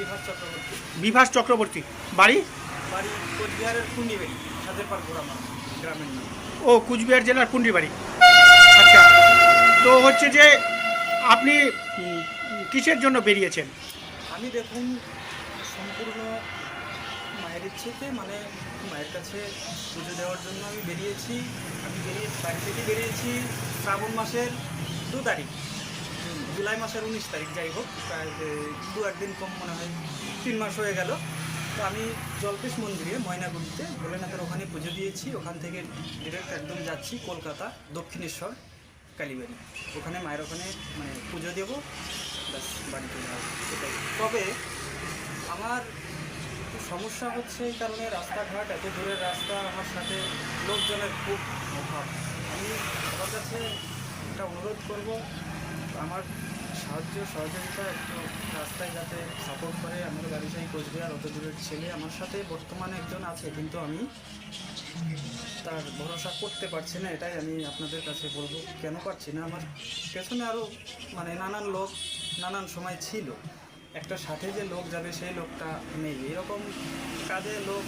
বিভাস চক্রবর্তী। বিভাস চক্রবর্তী। বাড়ি? বাড়ি কোচবিহারের কুন্ডিবেড়ি গ্রামের নাম। ও কুচবিহার জেলার কুন্ডি বাড়ি আচ্ছা তো হচ্ছে যে আপনি কিসের জন্য বেরিয়েছেন? আমি দেখুন সম্পূর্ণ মায়ের ইচ্ছেতে মানে মায়ের কাছে পুজো দেওয়ার জন্য আমি বেরিয়েছি। আমি বেরিয়ে বাড়ি থেকে বেরিয়েছি শ্রাবণ মাসের দু তারিখ। জুলাই মাসের উনিশ তারিখ যাই হোক, প্রায় দু একদিন কম মনে হয়, তিন মাস হয়ে গেল। তো আমি জলপেশ মন্দিরে, ময়নাগুড়িতে, ভোলেনাথের ওখানে পুজো দিয়েছি। ওখান থেকে ডিরেক্ট একদম যাচ্ছি কলকাতা, দক্ষিণেশ্বর, কালীবাড়ি। ওখানে মায়ের ওখানে মানে পুজো দেবো। ব্যাস বাড়িতে আসব। এটাই তবে আমার সমস্যা হচ্ছে এই কারণে রাস্তাঘাট, এত দূরের রাস্তা, আমার সাথে লোকজনের খুব অভাব। আমি সবার কাছে একটা অনুরোধ করব আমার সাহায্য, সহযোগিতা একটু রাস্তায় যাতে সাপোর্ট করে আমার সেই কোচবিহার অত দূরের ছেলে আমার সাথে বর্তমানে একজন আছে, কিন্তু আমি তার ভরসা করতে পারছি না, এটাই আমি আপনাদের কাছে বলব। কেন পারছি না? আমার পেছনে আরও মানে নানান লোক নানান সময় ছিল। একটা সাথে যে লোক যাবে সেই লোকটা নেই। এরকম কাজে লোক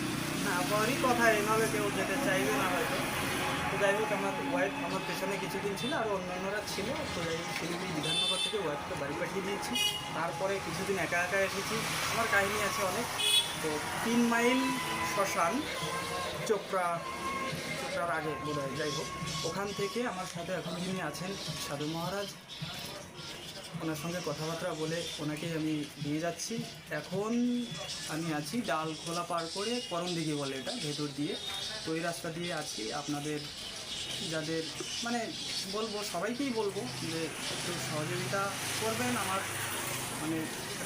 না পাওয়ারই কথা, এভাবে কেউ যেতে চাইবে না হয়তো। তো যাই হোক, আমার ওয়াইফ আমার পেছনে কিছুদিন ছিল, আর অন্যান্যরা ছিল, তো যাই হোক ওয়াইফকে বাড়ি পাঠিয়ে দিয়েছি। তারপরে কিছুদিন একা একা এসেছি। আমার কাহিনী আছে অনেক। তো তিন মাইল শ্মশান, চোপড়া, চোপড়ার আগে বোধ হয়, যাই হোক। ওখান থেকে আমার সাথে এখন যিনি আছেন, সাধু মহারাজ, ওনার সঙ্গে কথাবার্তা বলে ওনাকে আমি দিয়ে যাচ্ছি। এখন আমি আছি ডাল খোলা পার করে করম দিঘি বলে এটা, ভেতর দিয়ে। তো এই রাস্তা দিয়ে আছি। আপনাদের যাদের মানে বলব, সবাইকেই বলব যে একটু সহযোগিতা করবেন, আমার মানে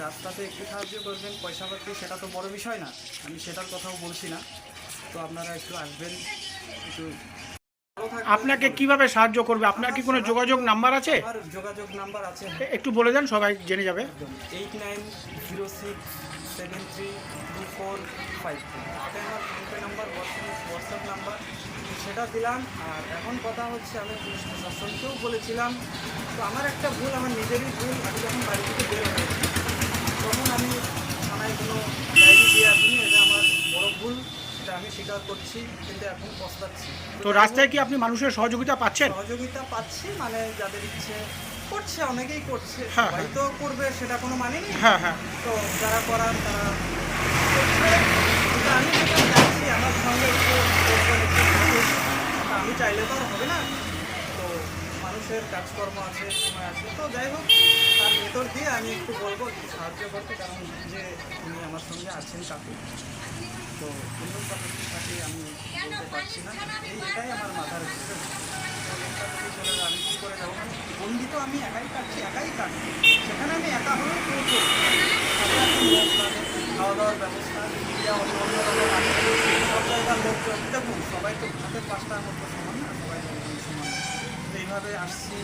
রাস্তাতে একটু সাহায্য করবেন, পয়সা পাতি সেটা তো বড় বিষয় না, আমি সেটার কথাও বলছি না তো আপনারা একটু আসবেন, একটু। আপনাকে কীভাবে সাহায্য করবে? আপনার কি কোনো যোগাযোগ নাম্বার আছে? যোগাযোগ নাম্বার আছে। একটু বলে দেন সবাই জেনে যাবে। Eight nine zero six seven three two four five এটা আমার ফোনপে নাম্বার হোয়াটসঅ্যাপ নাম্বার সেটা দিলাম। আর এখন কথা হচ্ছে আমি পুলিশ প্রশাসনকেও বলেছিলাম তো আমার একটা ভুল আমার নিজেরই ভুল আমি যখন বাড়ি থেকে বের হয়েছি তখন আমি থানায় কোনো ডায়েরি দিয়ে আসিনি এটা আমার বড় ভুল। আমি স্বীকার করছি কিন্তু এখন পস্তাচ্ছি। তো রাস্তায় কি আপনি মানুষের সহযোগিতা পাচ্ছেন? সহযোগিতা পাচ্ছি মানে যাদের ইচ্ছে করছে অনেকেই করছে। হ্যাঁ, সবাই করবে সেটা কোনো মানে নেই। হ্যাঁ হ্যাঁ। তো যারা করার তারা আমি যেটা চাইছি আমার সঙ্গে আমি চাইলে তো আর হবে না। তো মানুষের কাজকর্ম আছে সময় আছে। তো যাই হোক তার ভেতর দিয়ে আমি একটু বলব একটু সাহায্য করতে কারণ যে উনি আমার সঙ্গে আছেন কাকু তো কাকুর সাথে আমি বলতে পারছি এটাই আমার মাথার আমি কী করে যাব? বন্দি তো আমি একাই কাটছি একাই কাটছি সেখানে আমি একা হলেও। এখন খাওয়া দাওয়ার ব্যবস্থা সবাই তো হাতের পাঁচটার মতো সমান না, সবাই সমান। এইভাবে আসছি,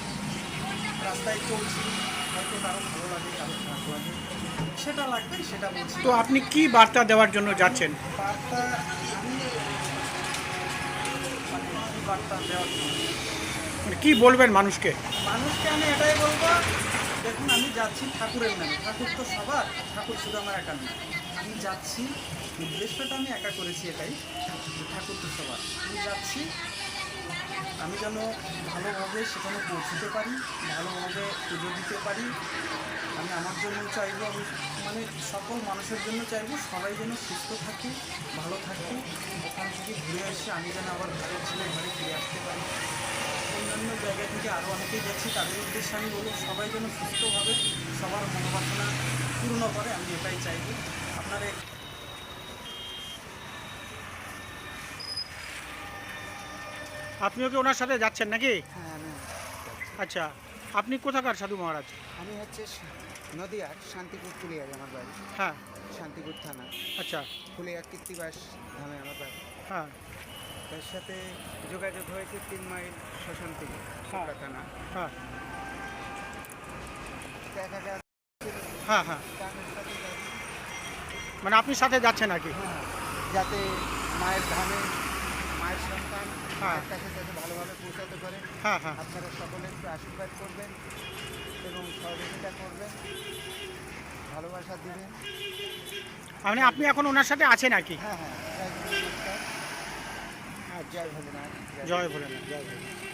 রাস্তায় চলছি। হয়তো কারও ভালো লাগে কারও খারাপ লাগে সেটা লাগবে সেটা বলছি। তো আপনি কি বার্তা দেওয়ার জন্য যাচ্ছেন? বার্তা আমি মানে বার্তা দেওয়ার জন্য? মানে কি বলবেন মানুষকে? মানুষকে আমি এটাই বলব দেখুন আমি যাচ্ছি ঠাকুরের নামে। ঠাকুর তো সবার ঠাকুর শুধু আমার একা নয়। আমি যাচ্ছি উদ্দেশ্যটা আমি একা করেছি এটাই ঠাকুর তো সবার। আমি যাচ্ছি আমি যেন ভালোভাবে সেখানে পৌঁছতে পারি, ভালোভাবে পুজো দিতে পারি। আমি আমার জন্য চাইব, আমি মানে সকল মানুষের জন্য চাইব, সবাই যেন সুস্থ থাকি, ভালো থাকি। ওখান থেকে ঘুরে এসে আমি যেন আবার ঘরের ছেলে ঘরে ফিরে আসতে পারি। অন্যান্য জায়গা থেকে আরও অনেকেই গেছি, তাদের উদ্দেশ্যে আমি বলব, সবাই যেন সুস্থভাবে সবার মনোবাসনা পূর্ণ করে, আমি এটাই চাইব। আপনারা আপনিও কি ওনার সাথে যাচ্ছেন নাকি? হ্যাঁ আমি। আচ্ছা আপনি কোথাকার সাধু মহারাজ? আমি হচ্ছে নদিয়ার শান্তিপুর ফুলিয়ার আমার বাড়ি। হ্যাঁ। শান্তিপুর থানা। আচ্ছা। ফুলিয়া কীর্তিবাস ধামে আমার বাড়ি। হ্যাঁ। তার সাথে যোগাযোগ হয়েছে তিন মাইল শ্মশান থেকে হ্যাঁ। থানা। হ্যাঁ। দেখা হ্যাঁ হ্যাঁ। মানে আপনি সাথে যাচ্ছেন আর কি? হ্যাঁ, যাতে মায়ের ধামে মায়ের সন্তান। মায়ের কাছে যাতে ভালোভাবে পৌঁছাতে পারে হ্যাঁ হ্যাঁ। আপনারা সকলে একটু আশীর্বাদ করবেন এবং সহযোগিতা করবেন। ভালোবাসা দেবেন। মানে আপনি এখন ওনার সাথে আছেন আর কি? হ্যাঁ হ্যাঁ। জয় ভোলেনাথ জয় ভোলেনাথ। জয় ভোলেনাথ।